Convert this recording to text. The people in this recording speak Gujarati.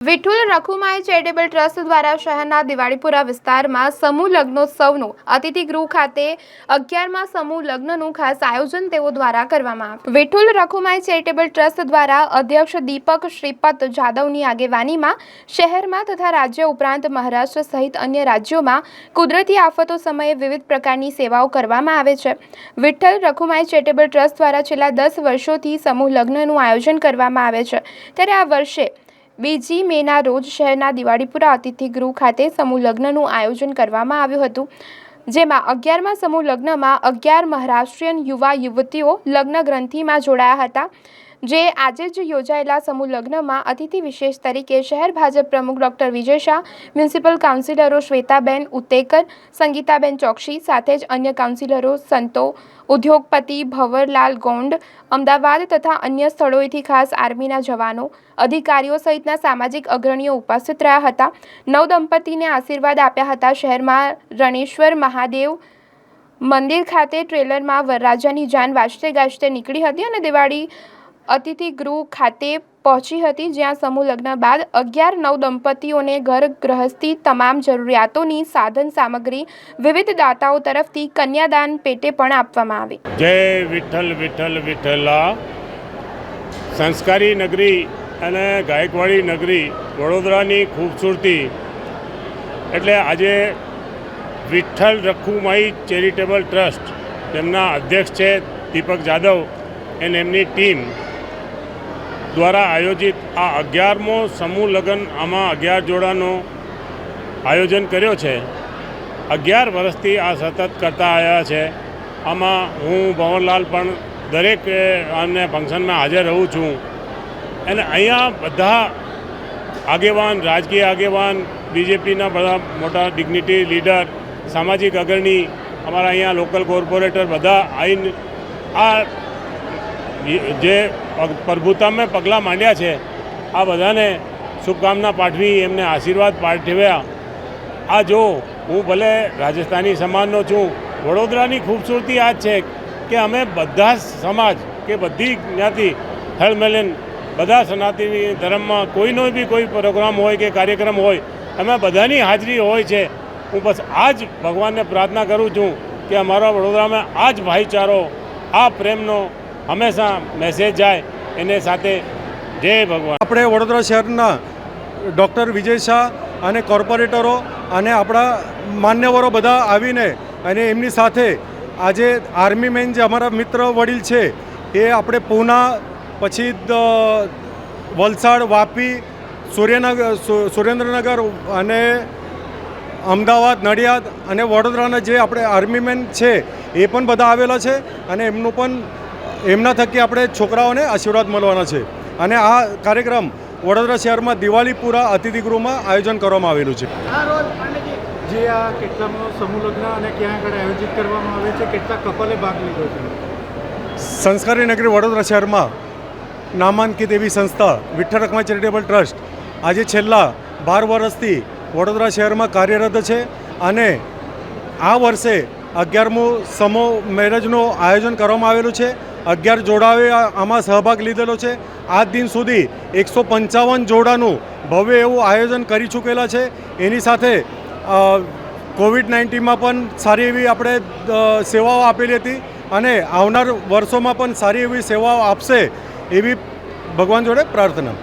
વિઠ્ઠલ રખુમાઈ ચેરિટેબલ ટ્રસ્ટ દ્વારા શહેરના દિવાળીપુરા વિસ્તારમાં સમૂહ લગ્નોત્સવનું અતિથિ ગૃહ ખાતે અગિયારમાં સમૂહ લગ્નનું ખાસ આયોજન તેઓ દ્વારા કરવામાં આવ્યું. વિઠ્ઠલ રખુમાઈ ચેરિટેબલ ટ્રસ્ટ દ્વારા અધ્યક્ષ દીપક શ્રીપત જાદવની આગેવાનીમાં શહેરમાં તથા રાજ્ય ઉપરાંત મહારાષ્ટ્ર સહિત અન્ય રાજ્યોમાં કુદરતી આફતો સમયે વિવિધ પ્રકારની સેવાઓ કરવામાં આવે છે. વિઠ્ઠલ રખુમાઈ ચેરિટેબલ ટ્રસ્ટ દ્વારા છેલ્લા દસ વર્ષોથી સમૂહ લગ્નનું આયોજન કરવામાં આવે છે. ત્યારે આ વર્ષે બીજી મેના રોજ શહેરના દિવાળીપુરા અતિથિ ગૃહ ખાતે સમૂહ લગ્નનું આયોજન કરવામાં આવ્યું હતું, જેમાં અગિયારમાં સમૂહ લગ્નમાં અગિયાર મહારાષ્ટ્રીયન યુવા યુવતીઓ લગ્ન ગ્રંથિમાં જોડાયા હતા. જે આજે જ યોજાયેલા સમૂહ લગ્નમાં અતિથિ વિશેષ તરીકે શહેર ભાજપ પ્રમુખ ડોક્ટર વિજય શાહ, મ્યુનિસિપલ કાઉન્સિલરો શ્વેતાબેન ઉત્તેકર સંગીતાબેન ચોકસી સાથે જ અન્ય કાઉન્સિલરો સંતો, ઉદ્યોગપતિ ભવરલાલ ગોંડ, અમદાવાદ તથા અન્ય સ્થળોએથી ખાસ આર્મીના જવાનો, અધિકારીઓ સહિતના સામાજિક અગ્રણીઓ ઉપસ્થિત રહ્યા હતા. નવ દંપતીને આશીર્વાદ આપ્યા હતા શહેરમાં રણેશ્વર મહાદેવ મંદિર ખાતે ટ્રેલરમાં વરરાજાની જાન વાજતે ગાજતે નીકળી હતી અને દિવાળી અતિથિ ગૃહ ખાતે પહોંચી હતી, જ્યાં સમૂહ લગ્ન બાદ અગિયાર નવ દંપતીઓને ઘર ગ્રહસ્થી તમામ જરૂરિયાતોની સાધન સામગ્રી વિવિધ દાતાઓ તરફથી કન્યાદાન પેટે પણ આપવામાં આવી. જય વિઠ્ઠલ વિઠ્ઠલ, વિઠ્ઠલા. સંસ્કારી નગરી અને ગાયકવાડી નગરી વડોદરાની ખૂબસૂરતી. એટલે આજે વિઠ્ઠલ રખુમાઈ ચેરિટેબલ ટ્રસ્ટ તેમના અધ્યક્ષ છે દીપક જાદવ અને એમની ટીમ દ્વારા આયોજિત આ અગિયારમો સમૂહ લગ્ન આમાં અગિયાર જોડાનો આયોજન કર્યો છે. અગિયાર વર્ષથી આ સતત કરતા આવ્યા છે. આમાં હું ભવનલાલ પણ દરેક અને ફંક્શનમાં હાજર રહું છું. અને અહીંયા બધા આગેવાન, રાજકીય આગેવાન, બીજેપીના બધા મોટા ડિગ્નિટી લીડર સામાજિક અગ્રણી, અમારા અહીંયા લોકલ કોર્પોરેટર બધા આવીને આ જે પ્રભુતામાં પગલાં માંડ્યા છે. આ બધાને શુભકામના પાઠવી, એમને આશીર્વાદ પાઠવ્યા. આ જો, હું ભલે રાજસ્થાની સમાજનો છું, વડોદરાની ખૂબસૂરતી આ જ છે કે અમે બધા સમાજ કે બધી જ્ઞાતિ હળમેલન બધા સનાતની ધર્મમાં કોઈનો બી કોઈ પ્રોગ્રામ હોય કે કાર્યક્રમ હોય, અમે બધાની હાજરી હોય છે. હું બસ આ જ ભગવાનને પ્રાર્થના કરું છું કે અમારા વડોદરામાં આ જ ભાઈચારો, આ પ્રેમનો હંમેશા મેસેજ જાય, એને સાથે જય ભગવાન. આપણે વડોદરા શહેરના ડૉક્ટર વિજય શાહ અને કોર્પોરેટરો અને આપણા માન્યવરો બધા આવીને અને એમની સાથે આજે આર્મી મેન જે અમારા મિત્ર વડીલ છે, એ આપણે પૂના, પછી વલસાડ, વાપી, સૂર્યનગર સુરેન્દ્રનગર અને અમદાવાદ, નડિયાદ અને વડોદરાના જે આપણે આર્મી મેન છે, એ પણ બધા આવેલા છે અને એમનું પણ એમના થકી આપણે છોકરાઓને આશીર્વાદ મળવાના છે. અને આ કાર્યક્રમ વડોદરા શહેરમાં દિવાળીપુરા અતિથિગૃહમાં આયોજન કરવામાં આવેલું છે. જે આ કેટલામો સમૂહ લગ્ન અને ક્યાં આગળ આયોજિત કરવામાં આવે છે કેટલા કપલે ભાગ લીધો છે? સંસ્કારી નગરી વડોદરા શહેરમાં નામાંકિત એવી સંસ્થા વિઠ્ઠલ રકમા ચેરિટેબલ ટ્રસ્ટ આજે છેલ્લા બાર વર્ષથી વડોદરા શહેરમાં કાર્યરત છે અને આ વર્ષે અગિયારમું સમો મેરેજનું આયોજન કરવામાં આવેલું છે. અગિયાર જોડાઓએ આમાં સહભાગ લીધેલો છે. આજ દિન સુધી એકસો પંચાવન જોડાનું ભવ્ય એવું આયોજન કરી ચૂકેલા છે. એની સાથે કોવિડ નાઇન્ટીનમાં પણ સારી એવી આપણે સેવાઓ આપેલી હતી અને આવનાર વર્ષોમાં પણ સારી એવી સેવાઓ આપશે એવી ભગવાન જોડે પ્રાર્થના.